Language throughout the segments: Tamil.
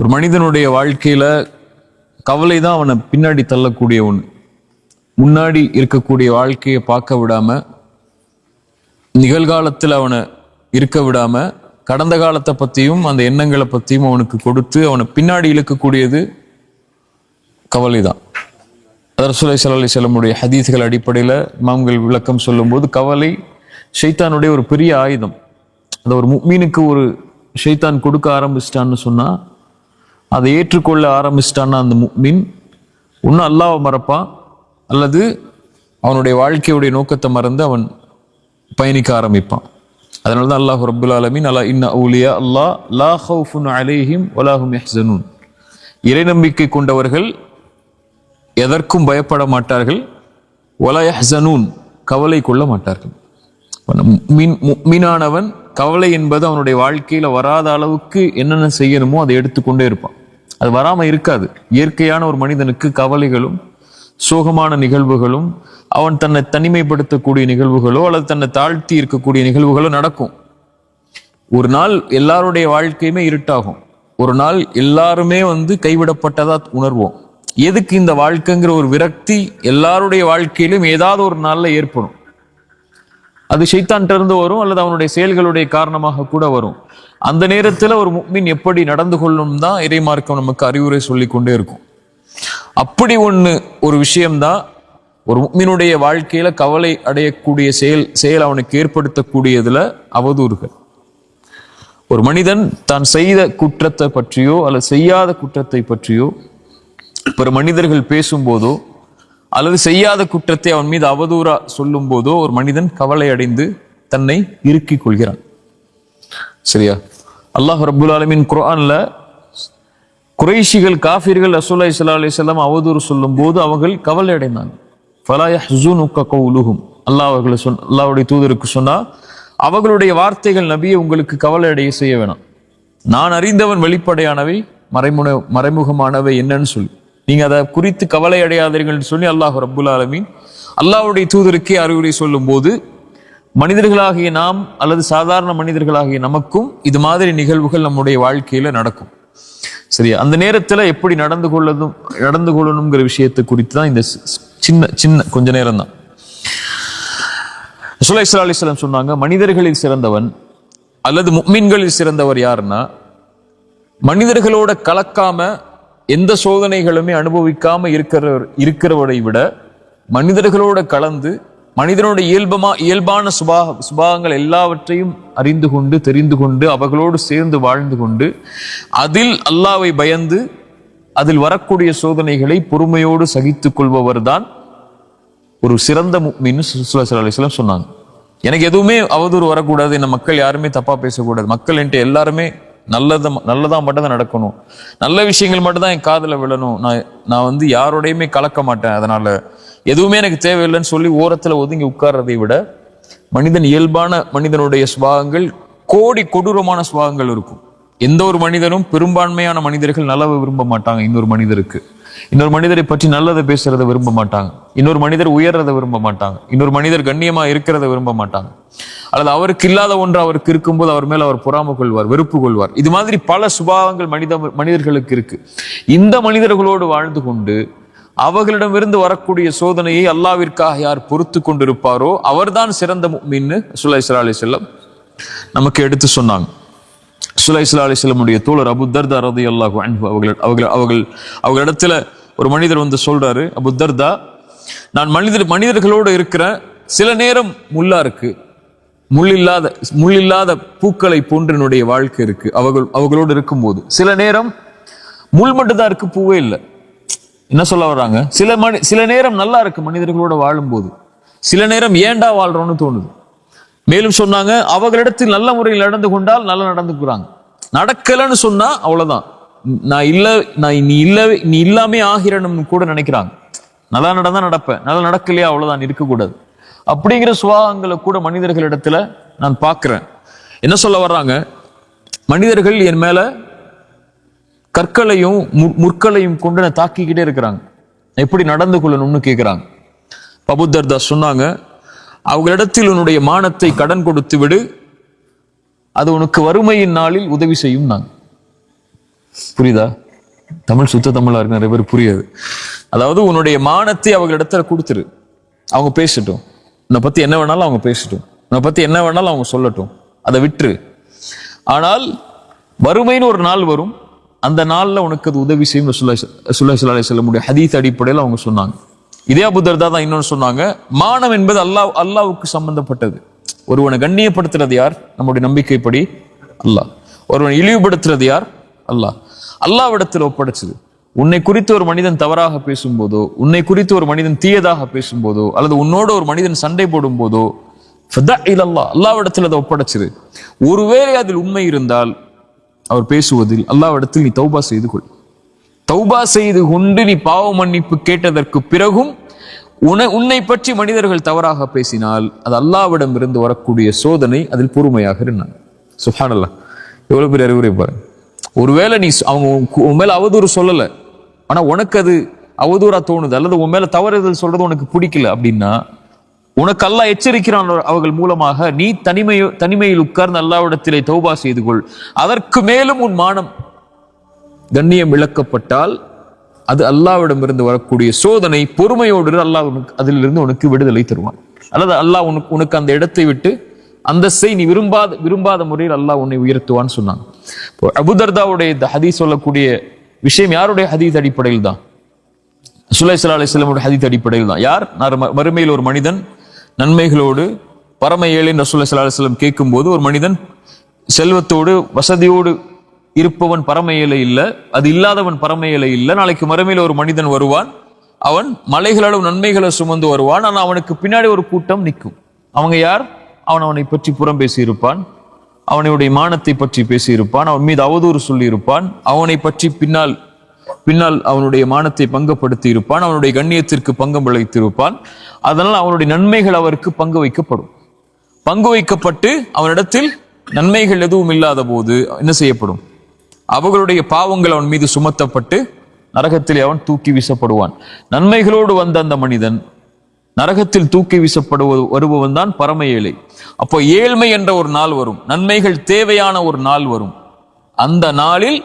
ஒரு மனிதனுடைய வாழ்க்கையில் கவலை தான் அவனை பின்னாடி தள்ளக்கூடிய ஒன்று முன்னாடி இருக்கக்கூடிய வாழ்க்கையை பார்க்க விடாமல் நிகழ்காலத்தில் அவனை இருக்க விடாமல் கடந்த காலத்தை பற்றியும் அந்த எண்ணங்களை பற்றியும் அவனுக்கு கொடுத்து அவனை பின்னாடி இழுக்கக்கூடியது கவலை தான். ரசூலை சல்லி செல்லமுடைய ஹதீஸ்கள் அடிப்படையில் மாம்கள் விளக்கம் சொல்லும்போது கவலை ஷைத்தானுடைய ஒரு பெரிய ஆயுதம். அது ஒரு மீனுக்கு ஒரு ஷைத்தான் கொடுக்க ஆரம்பிச்சிட்டான்னு சொன்னால் அதை ஏற்றுக்கொள்ள ஆரம்பிச்சிட்டான்னா அந்த மீன் ஒன்றும் அல்லாவை மறப்பான் அல்லது அவனுடைய வாழ்க்கையுடைய நோக்கத்தை மறந்து அவன் பயணிக்க ஆரம்பிப்பான். அதனால தான் அல்லாஹ் ரபுல் ஆலமீன் அல்லா இன்ன ஊலியா அல்லா லா ஹவுஃபுன் அலேஹிம் ஒலாஹும் யஹ்சனூன். இறை நம்பிக்கை கொண்டவர்கள் எதற்கும் பயப்பட மாட்டார்கள். ஒலா யஹ்சனூன் கவலை கொள்ள மாட்டார்கள். மீன் மீனானவன் கவலை என்பது அவனுடைய வாழ்க்கையில் வராத அளவுக்கு என்னென்ன செய்யணுமோ அதை எடுத்துக்கொண்டே இருப்பான். அது வராமல் இருக்காது. இயற்கையான ஒரு மனிதனுக்கு கவலைகளும் சோகமான நிகழ்வுகளும் அவன் தன்னை தனிமைப்படுத்தக்கூடிய நிகழ்வுகளோ அல்லது தன்னை தாழ்த்தி இருக்கக்கூடிய நிகழ்வுகளோ நடக்கும். ஒரு நாள் எல்லாருடைய வாழ்க்கையுமே இருட்டாகும். ஒரு நாள் எல்லாருமே வந்து கைவிடப்பட்டதா உணர்வோம். எதுக்கு இந்த வாழ்க்கைங்கிற ஒரு விரக்தி எல்லாருடைய வாழ்க்கையிலும் ஏதாவது ஒரு நாளில் ஏற்படும். அது ஷைத்தான்ட்ட இருந்து வரும் அல்லது அவனுடைய செயல்களுடைய காரணமாக கூட வரும். அந்த நேரத்தில் ஒரு முக்மின் எப்படி நடந்து கொள்ளும் தான் இறைமார்க்கம் நமக்கு அறிவுரை சொல்லி கொண்டே இருக்கும். அப்படி ஒன்று ஒரு விஷயம்தான் ஒரு முக்மினுடைய வாழ்க்கையில கவலை அடையக்கூடிய செயல் செயல் அவனுக்கு ஏற்படுத்தக்கூடியதுல அவதூறுகள். ஒரு மனிதன் தான் செய்த குற்றத்தை பற்றியோ அல்லது செய்யாத குற்றத்தை பற்றியோ பிற மனிதர்கள் பேசும்போதோ அல்லது செய்யாத குற்றத்தை அவன் மீது அவதூறா சொல்லும் போதோ ஒரு மனிதன் கவலை அடைந்து தன்னை இறுக்கிக் கொள்கிறான். சரியா? அல்லாஹ் ரபுல் ஆலமின் குரான்ல குறைஷிகள் காஃபிர்கள் ரசூல்லா இஸ்லா அலி செல்லம் அவதூறு சொல்லும் போது அவர்கள் கவலை அடைந்தாங்க. ஃபலாயுலுகும் அல்லாஹ் அவர்களை சொன் அல்லாவுடைய தூதருக்கு சொன்னா அவர்களுடைய வார்த்தைகள் நபியை உங்களுக்கு கவலை அடைய செய்ய வேணாம். நான் அறிந்தவன் வெளிப்படையானவை மறைமுக மறைமுகமானவை என்னன்னு சொல்லி. நீங்க அதை குறித்து கவலை அடையாதீர்கள் சொல்லி அல்லாஹ் ரபுல் ஆலமின் அல்லாவுடைய தூதருக்கே அறிவுரை சொல்லும் போது மனிதர்களாகிய நாம் அல்லது சாதாரண மனிதர்களாகிய நமக்கும் இது மாதிரி நிகழ்வுகள் நம்முடைய வாழ்க்கையில நடக்கும். சரியா? அந்த நேரத்தில் எப்படி நடந்து கொள்ளதும் நடந்து கொள்ளணுங்கிற விஷயத்தை குறித்து தான் இந்த சின்ன சின்ன கொஞ்ச நேரம் தான் சுலை அலிஸ்லாம் சொன்னாங்க மனிதர்களில் சிறந்தவன் அல்லது மீன்களில் சிறந்தவர் யாருன்னா மனிதர்களோட கலக்காம எந்த சோதனைகளுமே அனுபவிக்காம இருக்கிறவர் இருக்கிறவரை விட மனிதர்களோட கலந்து மனிதனோட இயல்பமா இயல்பான சுபாக சுபாகங்கள் எல்லாவற்றையும் அறிந்து கொண்டு தெரிந்து கொண்டு அவர்களோடு சேர்ந்து வாழ்ந்து கொண்டு அதில் அல்லாவை பயந்து அதில் வரக்கூடிய சோதனைகளை பொறுமையோடு சகித்துக் கொள்பவர் தான் ஒரு சிறந்த முக்மின்னு அலிஸ்லாம் சொன்னாங்க. எனக்கு எதுவுமே அவதூறு வரக்கூடாது என்ன மக்கள் யாருமே தப்பா பேசக்கூடாது. மக்கள் என்கிட்ட எல்லாருமே நல்லதை நல்லதாக மட்டும் தான் நடக்கணும். நல்ல விஷயங்கள் மட்டும்தான் என் காதில் விழணும். நான் நான் வந்து யாரோடையுமே கலக்க மாட்டேன் அதனால். எதுவுமே எனக்கு தேவையில்லைன்னு சொல்லி ஓரத்தில் ஒதுங்கி உட்கார்றதை விட மனிதன் இயல்பான மனிதனுடைய சுபாகங்கள் கோடி கொடூரமான சுபாகங்கள் இருக்கும். எந்த ஒரு மனிதனும் பெரும்பான்மையான மனிதர்கள் நல்லவை விரும்ப மாட்டாங்க இன்னொரு மனிதருக்கு. இன்னொரு மனிதரை பற்றி நல்லதை பேசுறதை விரும்ப மாட்டாங்க. இன்னொரு மனிதர் உயர்றதை விரும்ப மாட்டாங்க. இன்னொரு மனிதர் கண்ணியமா இருக்கிறத விரும்ப மாட்டாங்க. அல்லது அவருக்கு இல்லாத ஒன்று அவருக்கு இருக்கும்போது அவர் மேல அவர் பொறாம கொள்வார் வெறுப்பு கொள்வார். இது மாதிரி பல சுபாவங்கள் மனித மனிதர்களுக்கு இருக்கு. இந்த மனிதர்களோடு வாழ்ந்து கொண்டு அவர்களிடமிருந்து வரக்கூடிய சோதனையை அல்லாவிற்காக யார் பொறுத்து கொண்டிருப்பாரோ அவர்தான் சிறந்த மீன் சுல்லா இஸ்ரா அலி செல்லம் நமக்கு எடுத்து சொன்னாங்க. சுல்லா இஸ்லா தோழர் அபு தர்தா ரதி அல்லாஹு அன்பு அவர்கள் அவர்கள் அவர்கள் அவர்களிடத்துல ஒரு மனிதர் வந்து சொல்றாரு அபு தர்தா நான் மனிதர் மனிதர்களோடு இருக்கிற சில நேரம் முள்ளா இருக்கு. முள் முள்ளில்லாத முள் இல்லாத பூக்களை போன்று என்னுடைய வாழ்க்கை இருக்கு. அவர்கள் அவர்களோடு இருக்கும்போது. சில நேரம் முள் மட்டும்தான் இருக்கு பூவே இல்லை. என்ன சொல்ல வர்றாங்க? சில மணி சில நேரம் நல்லா இருக்கு மனிதர்களோட வாழும்போது. சில நேரம் ஏண்டா வாழ்றோம்னு தோணுது. மேலும் சொன்னாங்க அவர்களிடத்தில் நல்ல முறையில் நடந்து கொண்டால் நல்லா நடந்துக்கிறாங்க. நடக்கலன்னு சொன்னா அவ்வளவுதான். நான் இல்ல நான் நீ இல்ல நீ இல்லாமே ஆகிறனும்னு கூட நினைக்கிறாங்க. நல்லா நடந்தா நடப்பேன். நல்லா நடக்கலையா அவ்வளவுதான் இருக்கக்கூடாது. அப்படிங்கிற சுபாகங்களை கூட மனிதர்களிடத்துல நான் பார்க்கிறேன். என்ன சொல்ல வர்றாங்க? மனிதர்கள் என் மேல கற்களையும் முற்களையும் கொண்டு நான் தாக்கிக்கிட்டே இருக்கிறாங்க. எப்படி நடந்து கொள்ளணும்னு கேட்குறாங்க பபுத்தர் தாஸ் சொன்னாங்க அவர்களிடத்தில் உன்னுடைய மானத்தை கடன் கொடுத்து விடு அது உனக்கு வறுமையின் நாளில் உதவி செய்யும் நான் புரியுதா? தமிழ் சுத்த தமிழா இருக்கு நிறைய பேர் புரியாது. அதாவது உன்னுடைய மானத்தை அவர்களிடத்துல கொடுத்துரு. அவங்க பேசட்டும். உன்னை பத்தி என்ன வேணாலும் அவங்க பேசட்டும். உன்னை பத்தி என்ன வேணாலும் அவங்க சொல்லட்டும். அதை விட்டுரு. ஆனால் வறுமைன்னு ஒரு நாள் வரும். அந்த நாளில் உனக்கு அது உதவி செய்யும் சுல்லா சுல்லா செல்ல முடியும் ஹதீத் அடிப்படையில் அவங்க சொன்னாங்க. இதே புத்தர் தான் இன்னொன்று சொன்னாங்க. மானம் என்பது அல்லாஹ் அல்லாவுக்கு சம்பந்தப்பட்டது. ஒருவனை கண்ணியப்படுத்துறது யார்? நம்முடைய நம்பிக்கைப்படி அல்லாஹ். ஒருவனை இழிவுபடுத்துறது யார்? அல்லாஹ். அல்லாவிடத்தில் ஒப்படைச்சது. உன்னை குறித்து ஒரு மனிதன் தவறாக பேசும்போதோ உன்னை குறித்து ஒரு மனிதன் தீயதாக பேசும்போதோ அல்லது உன்னோட ஒரு மனிதன் சண்டை போடும் போதோ இல்லல்லா அல்லாவிடத்தில் அதை ஒப்படைச்சிரு ஒருவேளை அதில் உண்மை இருந்தால் அவர் பேசுவதில் அல்லாவிடத்தில் நீ தௌபா செய்து கொள். தௌபா செய்து கொண்டு நீ பாவ மன்னிப்பு கேட்டதற்கு பிறகும் உன உன்னை பற்றி மனிதர்கள் தவறாக பேசினால் அது அல்லாவிடம் இருந்து வரக்கூடிய சோதனை அதில் பொறுமையாக இருந்தாங்க சுஹானல்லா. எவ்வளவு பெரிய அறிவுரை பாருங்க ஒருவேளை நீ அவங்க உன் மேலே மேல அவதூறு சொல்லல. ஆனா உனக்கு அது அவதூறா தோணுது அல்லது உன் மேல தவறுதல் சொல்றது உனக்கு பிடிக்கல அப்படின்னா உனக்கு அல்லா எச்சரிக்கிறான் அவர்கள் மூலமாக நீ தனிமை தனிமையில் உட்கார்ந்து அல்லாவிடத்திலே தௌபா செய்து கொள். அதற்கு மேலும் உன் மானம் கண்ணியம் இழக்கப்பட்டால் அது அல்லாவிடமிருந்து வரக்கூடிய சோதனை பொறுமையோடு அல்லாஹ் உனக்கு அதிலிருந்து உனக்கு விடுதலை தருவான். அல்லது அல்லாஹ் உனக்கு உனக்கு அந்த இடத்தை விட்டு அந்தஸ்தை நீ விரும்பாத விரும்பாத முறையில் அல்லாஹ் உன்னை உயர்த்துவான்னு சொன்னாங்க. இப்போ அபுதர்தாவுடைய இந்த ஹதீஸ் சொல்லக்கூடிய விஷயம் யாருடைய ஹதீஸ் அடிப்படையில் தான்? சுலை அலிஸ்லமுடைய ஹதீத் அடிப்படையில் தான். யார்? நான் மறுமையில் ஒரு மனிதன் நன்மைகளோடு பரம ஏழைன்னு ரசூலுல்லாஹி ஸல்லல்லாஹு கேட்கும்போது ஒரு மனிதன் செல்வத்தோடு வசதியோடு இருப்பவன் பரம இல்லை அது இல்லாதவன் பரம இல்லை. நாளைக்கு மறுமையில் ஒரு மனிதன் வருவான். அவன் மலைகளளவு நன்மைகளை சுமந்து வருவான். ஆனால் அவனுக்கு பின்னாடி ஒரு கூட்டம் நிற்கும். அவங்க யார்? அவன் அவனை பற்றி புறம் பேசியிருப்பான். அவனுடைய மானத்தை பற்றி பேசியிருப்பான். அவன் மீது அவதூறு சொல்லியிருப்பான். அவனை பற்றி பின்னால் பின்னால் அவனுடைய மானத்தை பங்கப்படுத்தி இருப்பான் அவனுடைய கண்ணியத்திற்கு பங்கம் விளைத்திருப்பான். அதனால் அவனுடைய நன்மைகள் அவருக்கு பங்கு வைக்கப்படும். பங்கு வைக்கப்பட்டு அவனிடத்தில் நன்மைகள் எதுவும் இல்லாத போது என்ன செய்யப்படும்? அவர்களுடைய பாவங்கள் அவன் மீது சுமத்தப்பட்டு நரகத்தில் அவன் தூக்கி வீசப்படுவான். நன்மைகளோடு வந்த அந்த மனிதன் நரகத்தில் தூக்கி வீசப்படுவது வருபவன் தான் பரம ஏழை. அப்போ ஏழ்மை என்ற ஒரு நாள் வரும். நன்மைகள் தேவையான ஒரு நாள் வரும். அந்த நாளில்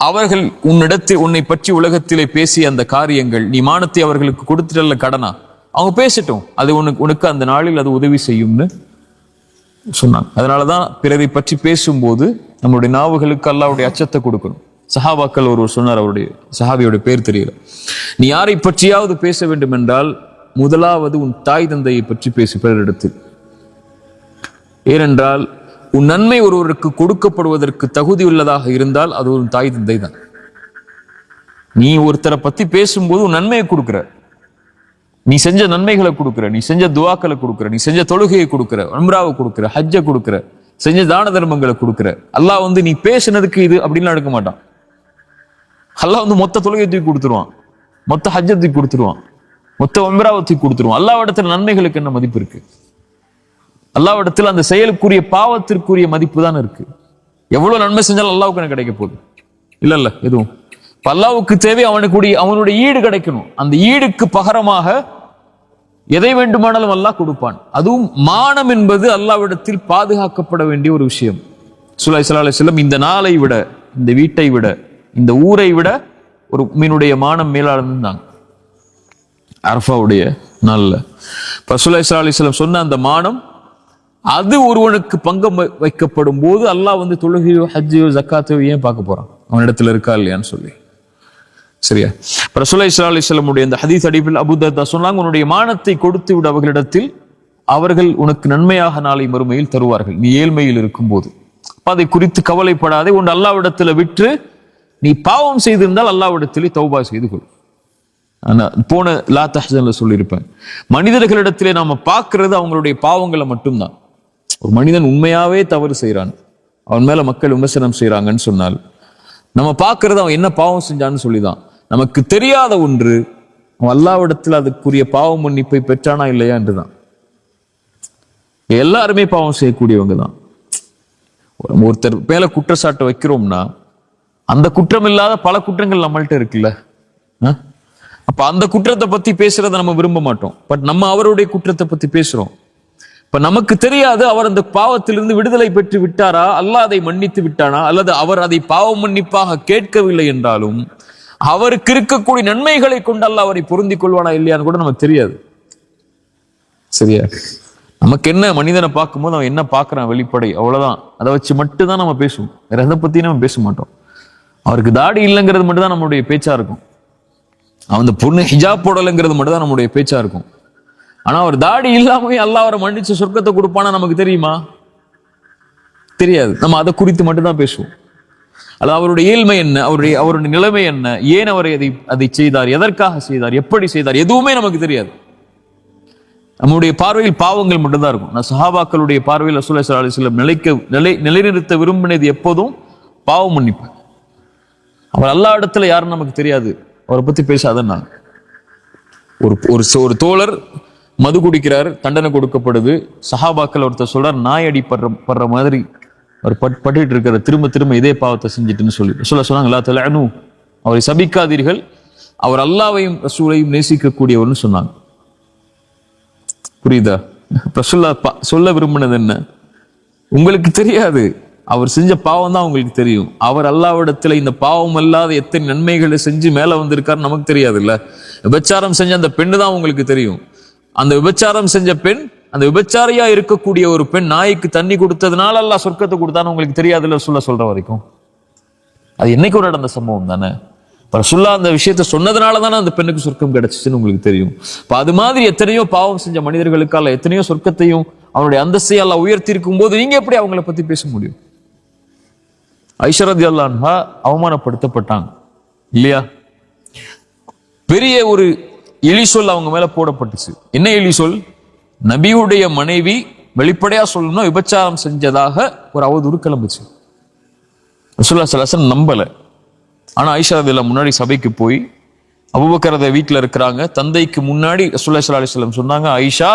அவர்கள் உன்னிடத்தில் உன்னை பற்றி உலகத்திலே பேசிய அந்த காரியங்கள் நீ மானத்தை அவர்களுக்கு கொடுத்துட்டல கடனா? அவங்க பேசட்டும். அது உனக்கு உனக்கு அந்த நாளில் அது உதவி செய்யும்னு சொன்னாங்க. அதனாலதான் பிறரை பற்றி பேசும்போது நம்மளுடைய நாவுகளுக்கு அல்லாவுடைய அச்சத்தை கொடுக்கணும். சஹாபாக்கள் ஒருவர் சொன்னார் அவருடைய சஹாபியோட பேர் தெரியல. நீ யாரை பற்றியாவது பேச வேண்டும் என்றால் முதலாவது உன் தாய் தந்தையை பற்றி பேசு பிறரிடத்தில் ஏனென்றால் உன் நன்மை ஒருவருக்கு கொடுக்கப்படுவதற்கு தகுதி உள்ளதாக இருந்தால் அது ஒரு தாய் தந்தை தான். நீ ஒருத்தரை பத்தி பேசும்போது உன் நன்மையை கொடுக்கிற. நீ செஞ்ச நன்மைகளை கொடுக்கிற நீ செஞ்ச துவாக்களை கொடுக்கிற நீ செஞ்ச தொழுகையை கொடுக்குற உம்ராவை கொடுக்கிற ஹஜ்ஜை கொடுக்கிற. செஞ்ச தான தர்மங்களை கொடுக்குற. அல்லாஹ் வந்து நீ பேசுனதுக்கு இது அப்படின்னு எடுக்க மாட்டான். அல்லாஹ் வந்து மொத்த தொழுகை தூக்கி கொடுத்துருவான். மொத்த ஹஜ்ஜை தூக்கி கொடுத்துருவான். மொத்த உம்ராவை தூக்கி கொடுத்துருவான். அல்லாவிடத்துல நன்மைகளுக்கு என்ன மதிப்பு இருக்கு? அல்லாவிடத்துல அந்த செயலுக்குரிய பாவத்திற்குரிய மதிப்பு தான் இருக்கு. எவ்வளவு நன்மை செஞ்சாலும் அல்லாவுக்கு எனக்கு கிடைக்க போகுது? இல்ல இல்ல எதுவும். அல்லாவுக்கு தேவை அவனுக்கு அவனுடைய ஈடு கிடைக்கணும். அந்த ஈடுக்கு பகரமாக எதை வேண்டுமானாலும் அல்லாஹ் கொடுப்பான். அதுவும் மானம் என்பது அல்லாவிடத்தில் பாதுகாக்கப்பட வேண்டிய ஒரு விஷயம். சுல்லா அலி செல்லம் இந்த நாளை விட இந்த வீட்டை விட இந்த ஊரை விட ஒரு மீனுடைய மானம் மேலாளர்ந்தாங்க அரஃபாவுடைய நாளில். இப்போ சுல்லா அலி செல்லம் சொன்ன அந்த மானம் அது ஒருவனுக்கு பங்கம் வைக்கப்படும் போது அல்லாஹ் வந்து தொழுகையோ ஹஜ்ஜையோ ஜக்காத்தையோ ஏன் பார்க்க போறான்? அவனிடத்துல இருக்கா இல்லையான்னு சொல்லி. சரியா? இப்ப இஸ்லா ஸல்லல்லாஹு அலைஹி வஸல்லமுடைய இந்த ஹதீஸ் அடிப்பில் அபூ சொன்னாங்க உன்னுடைய மானத்தை கொடுத்து விட அவர்களிடத்தில் அவர்கள் உனக்கு நன்மையாக நாளை மறுமையில் தருவார்கள். நீ ஏழ்மையில் இருக்கும்போது. அப்போ அதை குறித்து கவலைப்படாதே உன் அல்லாவிடத்தில் விற்று நீ பாவம் செய்திருந்தால் அல்லாவிடத்திலே தௌபா செய்து கொள். ஆனால் போன லா தஹ்சன்ல சொல்லியிருப்பேன் மனிதர்களிடத்திலே நாம் பார்க்கறது அவங்களுடைய பாவங்களை மட்டும்தான். ஒரு மனிதன் உண்மையாகவே தவறு செய்கிறான் அவன் மேலே மக்கள் விமர்சனம் செய்கிறாங்கன்னு சொன்னால் நம்ம பார்க்கறது அவன் என்ன பாவம் செஞ்சான்னு சொல்லிதான். நமக்கு தெரியாத ஒன்று அல்லாவிடத்தில் அதுக்குரிய பாவ மன்னிப்பை பெற்றானா இல்லையா என்றுதான். எல்லாருமே பாவம் செய்யக்கூடியவங்க தான். ஒருத்தர் மேல குற்றச்சாட்டு வைக்கிறோம்னா அந்த குற்றம் இல்லாத பல குற்றங்கள் நம்மள்கிட்ட இருக்குல்ல? ஆ? அப்ப அந்த குற்றத்தை பத்தி பேசுறத நம்ம விரும்ப மாட்டோம். பட் நம்ம அவருடைய குற்றத்தை பத்தி பேசுறோம். இப்ப நமக்கு தெரியாது அவர் அந்த பாவத்திலிருந்து விடுதலை பெற்று விட்டாரா? அல்லாஹ் அதை மன்னித்து விட்டானா? அல்லது அவர் அதை பாவ மன்னிப்பாக கேட்கவில்லை என்றாலும் அவருக்கு இருக்கக்கூடிய நன்மைகளை கொண்டு அவரை பொருந்திக் கொள்வானா இல்லையான்னு கூட நமக்கு தெரியாது. சரியா? நமக்கு என்ன மனிதனை பார்க்கும்போது அவன் என்ன பார்க்குறான் வெளிப்படை? அவ்வளவுதான். அதை வச்சு மட்டும் தான் நம்ம பேசுவோம். வேற எதை பற்றியும் நம்ம பேச மாட்டோம். அவருக்கு தாடி இல்லைங்கிறது மட்டும் தான் நம்மளுடைய பேச்சா இருக்கும். அவன் அந்த பொண்ணு ஹிஜாப் போடலைங்கிறது மட்டும் தான் நம்மளுடைய பேச்சா இருக்கும். ஆனா அவர் தாடி இல்லாமல் அல்லாஹ் அவரை மன்னிச்சு சொர்க்கத்தை கொடுப்பானா நமக்கு தெரியுமா? தெரியாது. நம்ம அதை குறித்து மட்டும் தான் பேசுவோம். அது அவருடைய ஏழ்மை என்ன? அவருடைய அவருடைய நிலைமை என்ன? ஏன் அவர் அதை அதை செய்தார்? எதற்காக செய்தார்? எப்படி செய்தார்? எதுவுமே நமக்கு தெரியாது. நம்முடைய பார்வையில் பாவங்கள் மட்டும்தான் இருக்கும். நான் சஹாபாக்களுடைய பார்வையில் ரசூலுல்லாஹி ஸல்லல்லாஹு நிலைக்க நிலை நிலைநிறுத்த விரும்பினது எப்போதும் பாவம் மன்னிப்பு. அவர் எல்லா இடத்துல யாருன்னு நமக்கு தெரியாது. அவரை பத்தி பேசாத நான். ஒரு ஒரு ஒரு தோழர் மது குடிக்கிறார் தண்டனை கொடுக்கப்படுது. சஹாபாக்கள் ஒருத்தர் சொல்றார் நாய் அடிப்படுற படுற படுற மாதிரி அவர் பட் பட்டுட்டு இருக்கிற திரும்ப திரும்ப இதே பாவத்தை செஞ்சுட்டுன்னு சொல்லி சொல்ல சொன்னாங்க "லா தலஅனு." அவரை சபிக்காதீர்கள். அவர் அல்லாவையும் ரசூலையும் நேசிக்கக்கூடியவர்னு சொன்னாங்க. புரியுதா? ரசுல்லா பா- சொல்ல விரும்பினது என்ன? உங்களுக்கு தெரியாது. அவர் செஞ்ச பாவம் தான் உங்களுக்கு தெரியும். அவர் அல்லாவிடத்தில் இந்த பாவம் அல்லாத எத்தனை நன்மைகளை செஞ்சு மேல வந்திருக்காரு நமக்கு தெரியாதுல்ல. விபச்சாரம் செஞ்ச அந்த பெண்ணு தான் உங்களுக்கு தெரியும். அந்த விபச்சாரம் செஞ்ச பெண் அந்த விபச்சாரியா இருக்கக்கூடிய ஒரு பெண் நாய்க்கு தண்ணி கொடுத்ததுனால அல்லாஹ் சொர்க்கத்தை கொடுத்தான்னு உங்களுக்கு தெரியாதுல்ல சொல்ல சொல்ற வரைக்கும்? அது என்னைக்கு ஒரு நடந்த சம்பவம் தானே? இப்ப ரசுல்லா அந்த விஷயத்த சொன்னதுனால தானே அந்த பெண்ணுக்கு சொர்க்கம் கிடைச்சிச்சுன்னு உங்களுக்கு தெரியும். இப்போ அது மாதிரி எத்தனையோ பாவம் செஞ்ச மனிதர்களுக்கால எத்தனையோ சொர்க்கத்தையும் அவனுடைய அந்தஸ்தை எல்லாம் உயர்த்தி இருக்கும் போது நீங்க எப்படி அவங்கள பத்தி பேச முடியும்? ஐஸ்வரதி அல்லான்ஹா அவமானப்படுத்தப்பட்டாங்க. இல்லையா? பெரிய ஒரு எலி சொல் அவங்க மேல போடப்பட்டுச்சு. என்ன எலி சொல்? நபியுடைய மனைவி வெளிப்படையா சொல்லணும் விபச்சாரம் செஞ்சதாக ஒரு அவதூறு கிளம்புச்சு. ரசூல்லா சலாசன் நம்பல. ஆனா ஐஷா ரதியல்லாஹு முன்னாடி சபைக்கு போய் அபுபக்கரத வீட்டில் இருக்கிறாங்க தந்தைக்கு முன்னாடி ரசூல்லா ஸல்லல்லாஹு அலைஹி சொன்னாங்க ஐஷா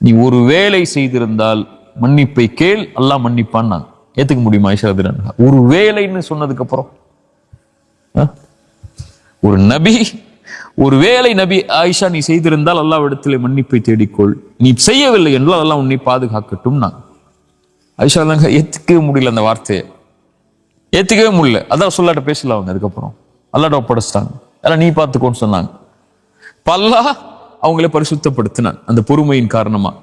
நீ ஒரு வேலை செய்திருந்தால் மன்னிப்பை கேள் அல்லாஹ் மன்னிப்பான் ஏத்துக்க முடியுமா ஐஷா ஒரு வேலைன்னு சொன்னதுக்கு அப்புறம். ஆ? ஒரு நபி ஒரு வேலை நபி ஆயிஷா நீ செய்திருந்தால் அல்லாவிடத்தில் மன்னிப்பை தேடிக்கொள். நீ செய்யவில்லை என்றால் அதெல்லாம் உன்னை பாதுகாக்கட்டும் நான். ஆயிஷா தாங்க ஏற்றுக்கவே முடியல அந்த வார்த்தையை. ஏற்றுக்கவே முடியல. அதான் சொல்லாட்ட பேசல அவங்க அதுக்கப்புறம். அல்லாட்ட ஒப்படைச்சிட்டாங்க. அதெல்லாம் நீ பார்த்துக்கோன்னு சொன்னாங்க. பல்லா அவங்கள பரிசுத்தப்படுத்தினான். அந்த பொறுமையின் காரணமாக